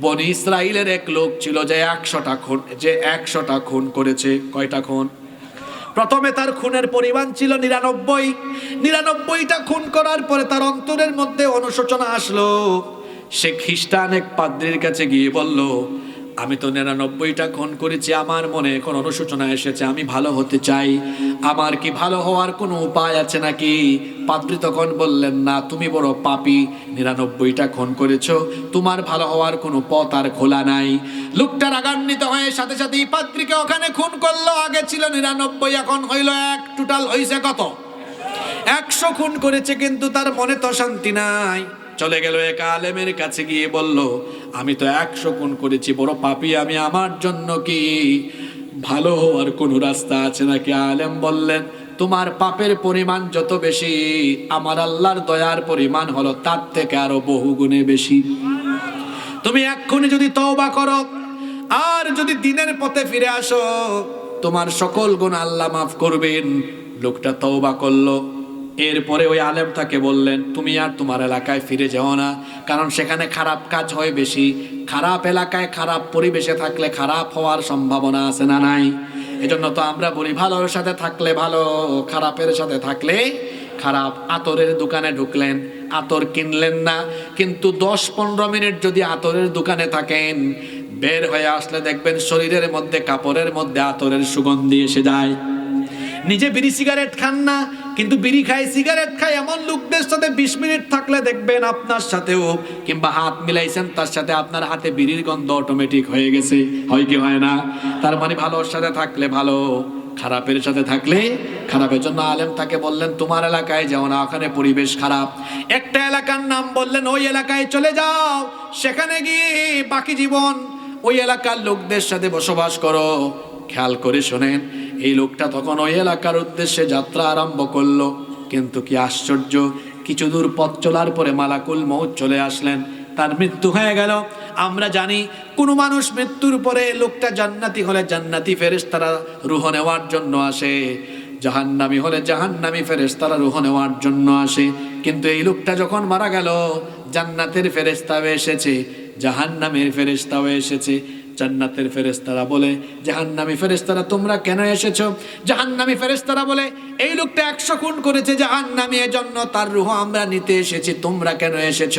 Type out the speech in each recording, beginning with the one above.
বনি ইসরায়েলের এক লোক ছিল যে একশোটা খুন, যে একশোটা খুন করেছে। কয়টা খুন? প্রথমে তার খুনের পরিমাণ ছিল নিরানব্বই। নিরানব্বইটা খুন করার পরে তার অন্তরের মধ্যে অনুশোচনা আসলো। সে খ্রিস্টান এক পাদ্রির কাছে গিয়ে বলল আমি তো নিরানব্বইটা খুন করেছি, আমার মনে এখন অনুশোচনা এসেছে, আমি ভালো হতে চাই। আমার কি ভালো হওয়ার কোনো উপায় আছে নাকি? পাদ্রি তখন বললেন, না, তুমি বড় পাপি, নিরানব্বইটা খুন করেছ, তোমার ভালো হওয়ার কোনো পথ আর খোলা নাই। লোকটা রাগান্বিত হয়ে সাথে সাথেই পাত্রীকে ওখানে খুন করল, আগে ছিল নিরানব্বই, এখন হইল এক টোটাল হইছে কত? একশো খুন করেছে, কিন্তু তার মনে তো শান্তি নাই। চলে গেল এক আলেমের কাছে গিয়ে বলল, আমি তো একশো খুন করেছি, বড় পাপি আমি, আমার জন্য কি? ভালো হওয়ার কোনো রাস্তা আছে নাকি? আলেম বললেন, তোমার পাপের পরিমাণ যত বেশি, আমার আল্লাহর দয়ার পরিমাণ হলো তার থেকে আরও বহু গুণে বেশি। তুমি এক্ষুনি যদি তওবা করো, আর যদি দিনের পথে ফিরে আসো, তোমার সকল গুণ আল্লাহ মাফ করবেন। লোকটা তওবা করল। এরপরে ওই আলেম তাকে বললেন, তুমি আর তোমার এলাকায় ফিরে যাও না, কারণ সেখানে খারাপ কাজ হয় বেশি। খারাপ এলাকায় খারাপ পরিবেশে থাকলে খারাপ হওয়ার সম্ভাবনা আছে না নাই? এজন্য তো আমরা বলি, ভালোর সাথে থাকলে ভালো, খারাপের সাথে থাকলে খারাপ। আতরের দোকানে ঢুকলেন, আতর কিনলেন না, কিন্তু দশ পনেরো মিনিট যদি আতরের দোকানে থাকেন, বের হয়ে আসলে দেখবেন শরীরের মধ্যে, কাপড়ের মধ্যে আতরের সুগন্ধি এসে যায়। নিজে বিড়ি সিগারেট খান না কিন্তু বিড়ি খায়, সিগারেট খায়, এমন লোকদের সাথে বিশ মিনিট থাকলে দেখবেন আপনার সাথেও কিংবা হাত মিলাইছেন, তার সাথে আপনার হাতে বিড়ির গন্ধ অটোমেটিক হয়ে গেছে। হয় কি হয় না? তার মানে ভালোর সাথে থাকলে ভালো, খারাপের সাথে থাকলে খারাপের জন্য আলেম তাকে বললেন, তোমার এলাকায় যাও না, ওখানে পরিবেশ খারাপ। একটা এলাকার নাম বললেন, ওই এলাকায় চলে যাও, সেখানে গিয়ে বাকি জীবন ওই এলাকার লোকদের সাথে বসবাস করো। খেয়াল করে শোনেন এই লোকটা তখন ওই এলাকার উদ্দেশ্যে যাত্রা আরম্ভ করল। কিন্তু কি আশ্চর্য, কিছু দূর পথ চলার পরে মালাকুল মৌত চলে আসলেন। তার মৃত্যু হয়ে গেল। আমরা জানি, কোনো মানুষ মৃত্যুর পরে লোকটা জান্নাতি হলে জান্নাতি ফেরেস তারা রুহ নেওয়ার জন্য আসে। জাহান্নামি হলে জাহান্নামি ফেরেস তারা রুহ নেওয়ার জন্য আসে। কিন্তু এই লোকটা যখন মারা গেল, জান্নাতের ফেরেস্তাও এসেছে, জাহান্নামের ফেরেস্তাও এসেছে। জান্নাতের ফেরেস্তারা বলে, জাহান্নামী ফেরেস্তারা তোমরা কেন এসেছ? জাহান্নামী ফেরেস্তারা বলে, এই লোকটা একশো খুন করেছে জাহান্নামী, এজন্য তার রুহ আমরা নিতে এসেছি, তোমরা কেন এসেছ?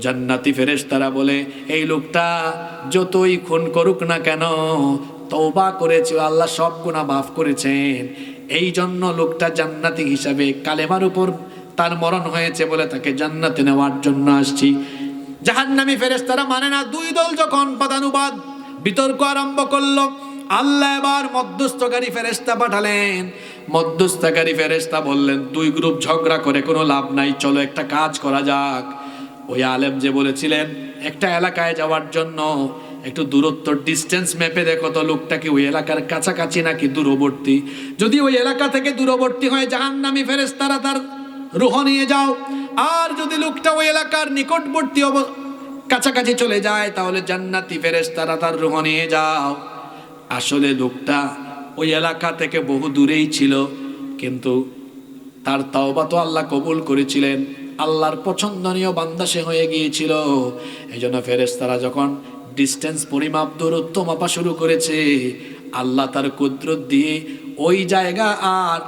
জান্নাতি ফেরেস্তারা বলে, এই লোকটা যতই খুন করুক না কেন, তওবা করেছে, আল্লাহ সব গুণা মাফ করেছেন। এই জন্য লোকটা জান্নাতি হিসাবে কালেমার উপর তার মরণ হয়েছে বলে তাকে জান্নাতে নেওয়ার জন্য আসছি। জাহান্নামী ফেরেস্তারা মানে না, দুই দল যখন পদানুবাদ, বিতর্ক আরম্ভ করল, আল্লাহ এবার মধ্যস্থকারী ফেরেস্তা পাঠালেন। মধ্যস্থকারী ফেরেস্তা বললেন, দুই গ্রুপ ঝগড়া করে কোনো লাভ নাই, চলো একটা কাজ করা যাক। ওই আলেম যে বলেছিলেন, একটা এলাকায় যাওয়ার জন্য একটু দূরত্ব ডিস্টেন্স ম্যাপে দেখো তো লোকটা কি ওই এলাকার কাছাকাছি নাকি দূরবর্তী? যদি ওই এলাকা থেকে দূরবর্তী হয়, জাহান্নামী ফেরেস্তারা তার রুহ নিয়ে যাও। আর যদি লোকটা ওই এলাকার নিকটবর্তী কাছাকাছি চলে যায়, তাহলে জান্নাতি ফেরেশতারা তার রুহ নিয়ে যাও। আসলে লোকটা ওই এলাকা থেকে বহু দূরেই ছিল, কিন্তু তার তাওবা তো আল্লাহ কবুল করেছিলেন। আল্লাহর পছন্দনীয় বান্দা সে হয়ে গিয়েছিল। এই জন্য ফেরেশতারা যখন ডিস্টেন্স পরিমাপ, দূরত্ব মাপা শুরু করেছে, আল্লাহ তার কুদরত দিয়ে ওই জায়গা আর